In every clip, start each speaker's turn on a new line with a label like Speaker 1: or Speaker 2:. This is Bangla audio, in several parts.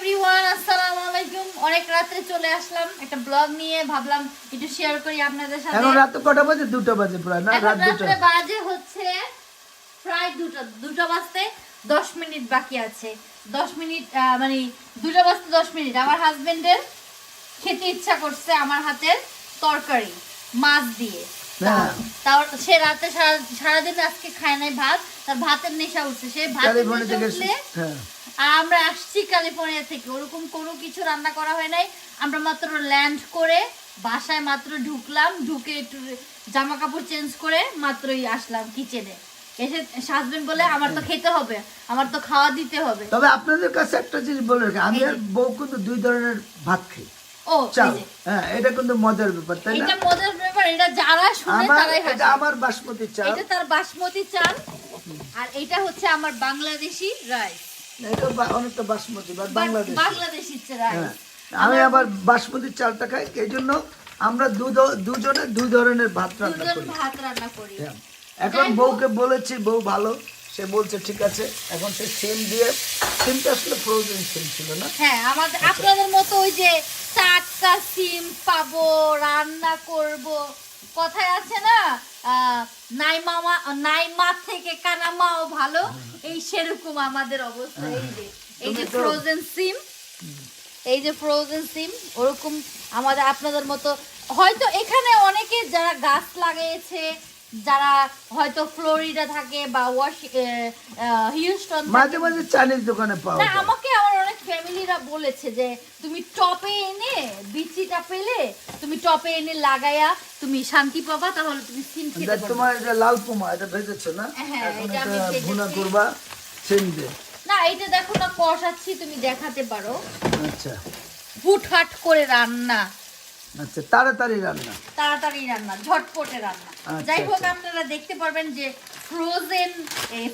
Speaker 1: এভরিওয়ান আসসালামু আলাইকুম। অনেক রাত্রে চলে আসলাম একটা ব্লগ নিয়ে। ভাবলাম একটু শেয়ার করি আপনাদের সাথে।
Speaker 2: এখন রাত কটা বাজে? দুটো বাজে প্রায় না? রাত দুটো।
Speaker 1: বাজে হচ্ছে প্রায় দুটো দুটো বাজতে দশ মিনিট বাকি আছে। দশ মিনিট মানে দুটো বাজতে দশ মিনিট। আমার হাজবেন্ডের খেতে ইচ্ছা করছে আমার হাতের তরকারি মাছ দিয়ে।
Speaker 2: হ্যাঁ।
Speaker 1: তাও সে রাতে সারা সারাদিন আজকে খায় নাই ভাত। তার ভাতের নেশা উঠছে। সে ভাতের নেশা উঠলে
Speaker 2: হ্যাঁ।
Speaker 1: আর আমরা আসছি ক্যালিফোর্নিয়া থেকে। ওরকম কোনো কিছু রান্না করা হয় নাই। আমরা মাত্র ল্যান্ড করে বাসায় মাত্র ঢুকলাম। ঢুকে একটু জামা কাপড় চেঞ্জ করে মাত্রই আসলাম কিচেনে এসে হাজবেন্ড বলে আমার তো খেতে হবে। আমার তো খাওয়া দিতে হবে।
Speaker 2: তবে আপনাদের কাছে একটা জিনিস বলে রাখি। আমি আর বউ কিন্তু দুই ধরনের ভাত খাই।
Speaker 1: ও
Speaker 2: চাল। হ্যাঁ এটা কিন্তু মজার ব্যাপার তাই না?
Speaker 1: এটা মজার ব্যাপার। এটা যারা শুনে তারাই
Speaker 2: আমার বাসমতি চাল।
Speaker 1: এটা তার বাসমতি চাল। আর এটা হচ্ছে আমার বাংলাদেশি রাইস।
Speaker 2: এটা অনেকটা বাসমতি বা বাংলাদেশ।
Speaker 1: বাংলাদেশি
Speaker 2: হ্যাঁ
Speaker 1: রাইস।
Speaker 2: আমি আবার বাসমতি চালটা খাই এই জন্য আমরা দুজনে দুই ধরনের ভাত রান্না করি।
Speaker 1: ভাত রান্না করি।
Speaker 2: হ্যাঁ। এখন বউকে বলেছি বউ ভালো সে বলছে ঠিক আছে। এখন সে সিম দিয়ে সিমটা আসলে ফ্রোজেন সিম ছিল না?
Speaker 1: হ্যাঁ আমাদের আপনাদের মতো ওই যে টাটকা সিম পাবো রান্না করব। কথায় আছে না নাই মামা নাই মা থেকে কানা মাও ভালো। এই সেরকম আমাদের অবস্থা এই যে এই যে ফ্রোজেন সিম এই যে ফ্রোজেন সিম ওরকম আমাদের আপনাদের মতো হয়তো এখানে অনেকে যারা গাছ লাগিয়েছে যারা হয়তো ফ্লোরিডা থাকে বা ওয়াশ হিউস্টন
Speaker 2: মাঝে মাঝে চাইনিজ দোকানে পাওয়া
Speaker 1: না আমাকে আমার অনেক ফ্যামিলিরা বলেছে যে তুমি টপে এনে বিচিটা পেলে তুমি টপে এনে লাগায়া তুমি শান্তি পাবা তাহলে তুমি সিম খেতে পারবে।
Speaker 2: তোমার এটা লাল পোমা এটা ভেজেছো না?
Speaker 1: হ্যাঁ, এটা আমি
Speaker 2: এটা
Speaker 1: ভেজেছি।
Speaker 2: ভুনা করবা দিয়ে।
Speaker 1: না এটা দেখো না কষাচ্ছি তুমি দেখাতে পারো।
Speaker 2: আচ্ছা।
Speaker 1: হুটহাট করে রান্না।
Speaker 2: আচ্ছা তাড়াতাড়ি রান্না।
Speaker 1: তাড়াতাড়ি রান্না ঝটপটে রান্না।
Speaker 2: আচ্ছা,
Speaker 1: যাই হোক
Speaker 2: আচ্ছা।
Speaker 1: আপনারা দেখতে পারবেন যে ফ্রোজেন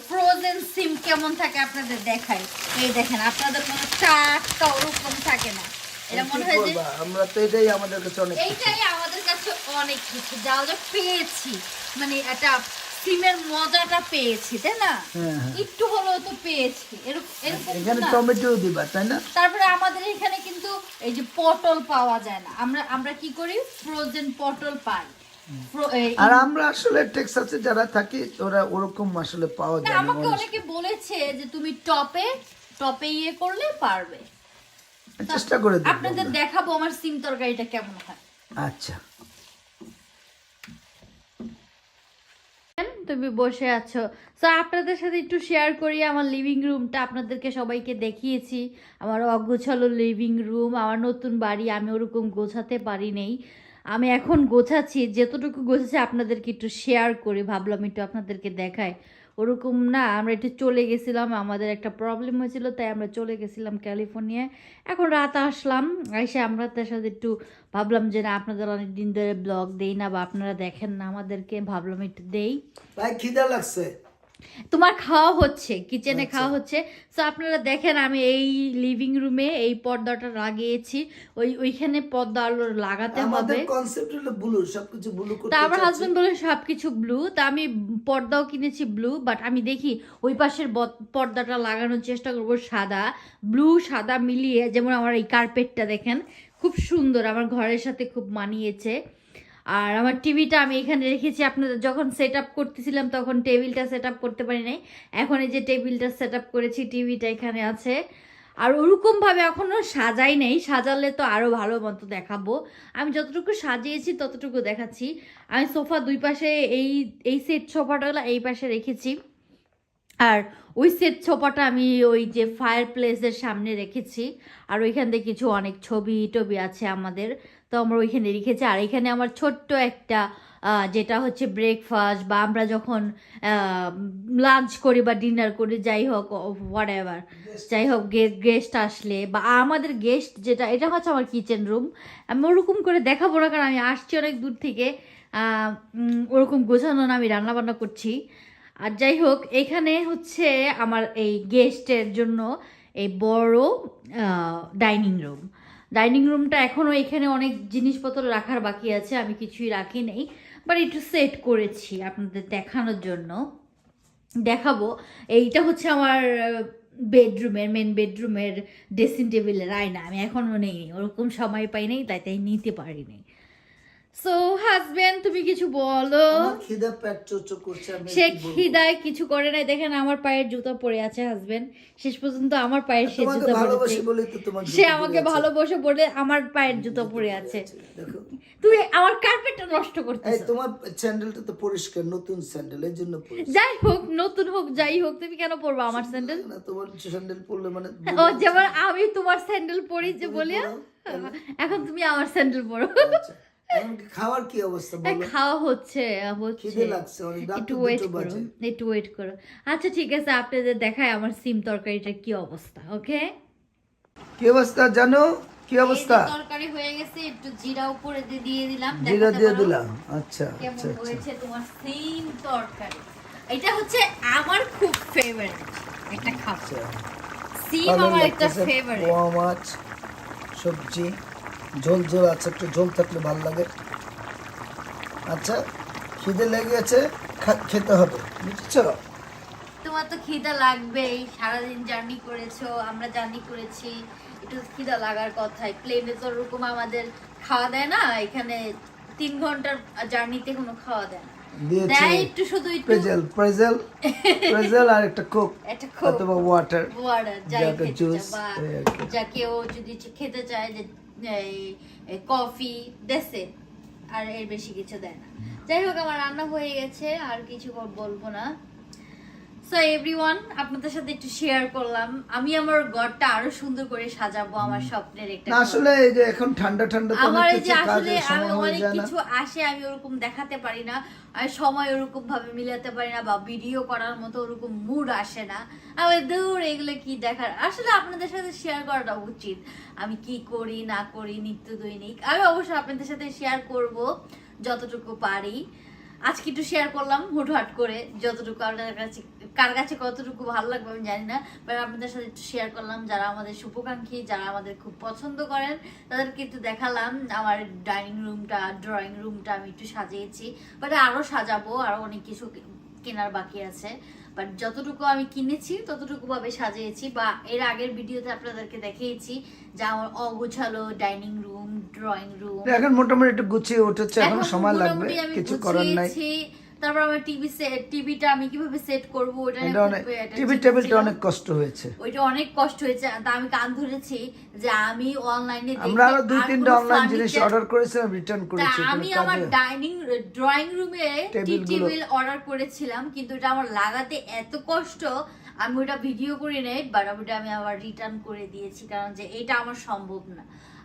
Speaker 1: ফ্রোজেন সিম কেমন থাকে আপনাদের দেখাই এই দেখেন আপনাদের কোনো টাটকা ওরকম থাকে না। এটা মনে হয় যে
Speaker 2: আমরা তো এটাই আমাদের কাছে অনেক কিছু।
Speaker 1: এইটাই আমাদের কাছে অনেক কিছু যা যা পেয়েছি। মানে একটা সিমের মজাটা পেয়েছি তাই না?
Speaker 2: হ্যাঁ, হ্যাঁ।
Speaker 1: একটু হলেও তো পেয়েছি। এরকম এরকম
Speaker 2: এখানে টমেটো দিবা তাই না?
Speaker 1: তারপরে আমাদের এখানে কিন্তু এই যে পটল পাওয়া যায় না। আমরা আমরা কি করি? ফ্রোজেন পটল পাই।
Speaker 2: আর আমরা আসলে টেক্সাসে যারা থাকি ওরা ওরকম আসলে পাওয়া যায় না
Speaker 1: আমাকে
Speaker 2: অনেকে
Speaker 1: বলেছে যে তুমি টপে টপে ইয়ে করলে পারবে।
Speaker 2: চেষ্টা করে
Speaker 1: আপনাদের দেখাবো আমার সিম তরকারিটা কেমন হয়।
Speaker 2: আচ্ছা।
Speaker 1: তুমি বসে আছো। তো আপনাদের সাথে একটু শেয়ার করি আমার লিভিং রুমটা আপনাদেরকে সবাইকে দেখিয়েছি। আমার অগোছালো লিভিং রুম আমার নতুন বাড়ি। আমি ওরকম গোছাতে পারি নেই। আমি এখন গোছাচ্ছি। যতটুকু গোছাচ্ছি, আপনাদেরকে একটু শেয়ার করি। ভাবলাম একটু আপনাদেরকে দেখাই। ওরকম না, আমরা একটু চলে গেছিলাম, আমাদের একটা প্রবলেম হয়েছিল, তাই আমরা চলে গেছিলাম ক্যালিফোর্নিয়ায় এখন রাত আসলাম, এসে আমরা তার সাথে একটু ভাবলাম যে না, আপনাদের অনেক দিন ধরে ব্লগ দেই না বা আপনারা দেখেন না আমাদেরকে, ভাবলাম একটু দেই।
Speaker 2: খিদা লাগছে।
Speaker 1: তোমার খাওয়া হচ্ছে কিচেনে খাওয়া হচ্ছে। তো আপনারা দেখেন আমি এই লিভিং রুমে এই পর্দাটা লাগিয়েছি। ওই ওইখানে পর্দা আলো লাগাতে হবে।
Speaker 2: কনসেপ্ট হলো ব্লু সবকিছু ব্লু করতে
Speaker 1: তা আমার। হাজবেন্ড বলে সবকিছু ব্লু তা আমি পর্দাও কিনেছি ব্লু বাট আমি দেখি ওই পাশের পর্দাটা লাগানোর চেষ্টা করব সাদা। ব্লু সাদা মিলিয়ে যেমন আমার এই কার্পেটটা দেখেন খুব সুন্দর। আমার ঘরের সাথে খুব মানিয়েছে। আর আমার টিভিটা আমি এখানে রেখেছি। আপনাদের যখন সেট আপ করতেছিলাম তখন টেবিলটা সেট আপ করতে পারি নাই। এখন এই যে টেবিলটা সেট আপ করেছি, টিভিটা এখানে আছে। আর ওরকমভাবে এখনও সাজাই নেই। সাজালে তো আরও ভালো মতো দেখাবো। আমি যতটুকু সাজিয়েছি ততটুকু দেখাচ্ছি। আমি সোফা দুই পাশে, এই এই সেট সোফাটা এই পাশে রেখেছি। আর ওই সেট ছোপাটা আমি ওই যে ফায়ার প্লেসের সামনে রেখেছি। আর ওইখান থেকে কিছু অনেক ছবি টবি আছে আমাদের। তো আমরা ওইখানে রেখেছি। আর এখানে আমার ছোট্ট একটা যেটা হচ্ছে ব্রেকফাস্ট বা আমরা যখন লাঞ্চ করি বা ডিনার করি যাই হোক হোয়াট এভার যাই হোক গেস্ট আসলে বা আমাদের গেস্ট যেটা এটা হচ্ছে আমার কিচেন রুম আমি ওরকম করে দেখাবো না কারণ আমি আসছি অনেক দূর থেকে। ওরকম গোছানো না আমি রান্নাবান্না করছি। আর যাই হোক এখানে হচ্ছে আমার এই গেস্টের জন্য এই বড় ডাইনিং রুম ডাইনিং রুমটা এখনও এখানে অনেক জিনিসপত্র রাখার বাকি আছে, আমি কিছুই রাখি নেই। বাট একটু সেট করেছি আপনাদের দেখানোর জন্য। দেখাবো। এইটা হচ্ছে আমার বেডরুমের মেন বেডরুমের ড্রেসিং টেবিলের আয়না। আমি এখনও নেই, ওরকম সময় পাই নাই, তাই তাই নিতে পারি পারিনি। সো হাজবেন্ড তুমি কিছু বলো?
Speaker 2: খিদে পেট চোচো করছে আমি
Speaker 1: সে খিদায় কিছু করে নাই। দেখেন আমার পায়ের জুতা পরে আছে হাজবেন্ড শেষ পর্যন্ত আমার পায়ের সে জুতা সে আমাকে ভালোবাসে বলে আমার পায়ের জুতো পরে আছে।
Speaker 2: দেখো।
Speaker 1: তুই আমার কার্পেটটা নষ্ট করতেছ।
Speaker 2: তোমার স্যান্ডেলটা তো পরিষ্কার নতুন স্যান্ডেল এর জন্য পরিষ্কার
Speaker 1: যাই হোক নতুন হোক যাই হোক তুমি কেন পরবা আমার স্যান্ডেল
Speaker 2: না তোমার স্যান্ডেল পরলে মানে
Speaker 1: ও যেমন আমি তোমার স্যান্ডেল পরি যে বলি এখন তুমি আমার স্যান্ডেল পরো।
Speaker 2: আচ্ছা, খাওয়ার কি অবস্থা বলো?
Speaker 1: খাওয়া হচ্ছে হচ্ছে।
Speaker 2: খিদে লাগছে
Speaker 1: একটু ওয়েট করো একটু ওয়েট করো। আচ্ছা ঠিক আছে আপনাদের দেখায় আমার সিম তরকারিটা কি অবস্থা ওকে?
Speaker 2: কি অবস্থা জানো? কি অবস্থা?
Speaker 1: তরকারি হয়ে গেছে একটু জিরা উপরে দিয়ে দিয়ে দিলাম
Speaker 2: জিরা দিয়ে দিলাম। আচ্ছা আচ্ছা আচ্ছা।
Speaker 1: হয়েছে তোমার সিম তরকারি। এটা হচ্ছে আমার খুব ফেভারিট একটা খাবার।
Speaker 2: আচ্ছা।
Speaker 1: সিম আমার একটা ফেভারিট
Speaker 2: মাছ সবজি। ঝোল ঝোল আছে একটু ঝোল থাকলে ভালো লাগে। আচ্ছা খিদে লেগে আছে খেতে হবে বুঝছ?
Speaker 1: তোমার তো খিদা লাগবেই সারাদিন জার্নি করেছ আমরা জার্নি করেছি একটু খিদা লাগার কথাই। প্লেনে তো ওরকম আমাদের খাওয়া দেয় না এখানে তিন ঘণ্টার জার্নিতে কোনো খাওয়া দেয় না। একটু শুধু একটু।
Speaker 2: প্রেজেল প্রেজেল প্রেজেল আর একটা কোক
Speaker 1: একটা খুব
Speaker 2: অথবা ওয়াটার
Speaker 1: ওয়াটার যাই
Speaker 2: যাকে
Speaker 1: খেতে। যা কেউ যদি খেতে চায় যে কফি দেশে আর এর বেশি কিছু দেয় না। যাই হোক, আমার রান্না হয়ে গেছে, আর কিছু বলব না। সো এভরিওয়ান আপনাদের সাথে একটু শেয়ার করলাম। আমি আমার ঘরটা আরও সুন্দর করে সাজাবো আমার স্বপ্নের একটা
Speaker 2: আসলে এই যে এখন ঠান্ডা ঠান্ডা
Speaker 1: আমার এই যে আসলে আমি অনেক কিছু আসে আমি ওরকম দেখাতে পারি না। আমি সময় ওরকম ভাবে মিলাতে পারি না বা ভিডিও করার মতো ওরকম মুড আসে না। আমি দূর এগুলো কি দেখার? আসলে আপনাদের সাথে শেয়ার করাটা উচিত। আমি কি করি না করি নিত্য দৈনিক? আমি অবশ্যই আপনাদের সাথে শেয়ার করব যতটুকু পারি। আজকে একটু শেয়ার করলাম হুটহাট করে যতটুকু আপনাদের কাছে, কার কাছে কতটুকু ভালো লাগবে আমি জানি না বাট আপনাদের সাথে একটু শেয়ার করলাম যারা আমাদের শুভকাঙ্ক্ষী, যারা আমাদের খুব পছন্দ করেন, তাদেরকে একটু দেখালাম। আমার ডাইনিং রুমটা ড্রয়িং রুমটা আমি একটু সাজিয়েছি বাট আরও সাজাবো আরও অনেক কিছু কেনার বাকি আছে বাট যতটুকু আমি কিনেছি ততটুকু ভাবে সাজিয়েছি বা এর আগের ভিডিওতে আপনাদেরকে দেখিয়েছি যা আমার অগোছালো ডাইনিং রুম ড্রয়িং রুম
Speaker 2: এখন মোটামুটি একটু গুছিয়ে উঠেছে এখন সময় লাগবে কিছু করার নাই।
Speaker 1: তারপর আমার টিভি সেট টিভিটা আমি কীভাবে সেট করব ওটা
Speaker 2: টিভি টেবিলটা অনেক কষ্ট হয়েছে।
Speaker 1: ওইটা অনেক কষ্ট হয়েছে তা আমি কান ধরেছি যে আমি অনলাইনে
Speaker 2: আমরা আরও দুই তিনটা অনলাইন জিনিস অর্ডার করেছিলাম রিটার্ন করেছি
Speaker 1: আমি আমার ডাইনিং ড্রয়িং রুমে টেবিল অর্ডার করেছিলাম কিন্তু এটা আমার লাগাতে এত কষ্ট আমি ওটা ভিডিও করে নেই বাট ওটা আমি আবার রিটার্ন করে দিয়েছি কারণ যে এটা আমার সম্ভব না।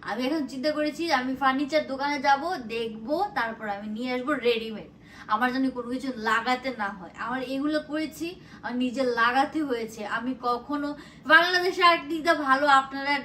Speaker 1: আমি এখন চিন্তা করেছি আমি ফার্নিচার দোকানে যাব দেখব তারপর আমি নিয়ে আসব রেডিমেড আমার যেন কোনো কিছু লাগাতে না হয়। আমার এগুলো করেছি আর নিজে লাগাতে হয়েছে। আমি কখনো বাংলাদেশে একদিকটা ভালো আপনারা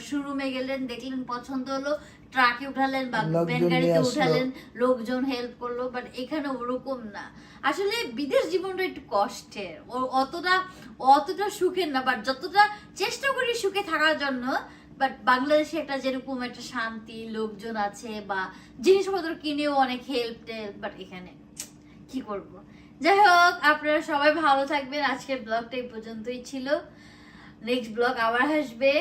Speaker 1: শোরুমে গেলেন দেখলেন পছন্দ হলো ট্রাকে উঠালেন বা ভ্যান গাড়িতে উঠালেন লোকজন হেল্প করল বাট এখানে ওরকম না। আসলে বিদেশ জীবনটা একটু কষ্টের। ও- অতটা অতটা সুখের না বাট যতটা চেষ্টা করি সুখে থাকার জন্য বাট বাংলাদেশে একটা যেরকম একটা শান্তি, লোকজন আছে বা জিনিসপত্র কিনেও অনেক হেল্প বাট এখানে কি করব? যাই হোক, আপনারা সবাই ভালো থাকবেন। আজকের ব্লগটা এই পর্যন্তই ছিল। নেক্সট ব্লগ আবার আসবে।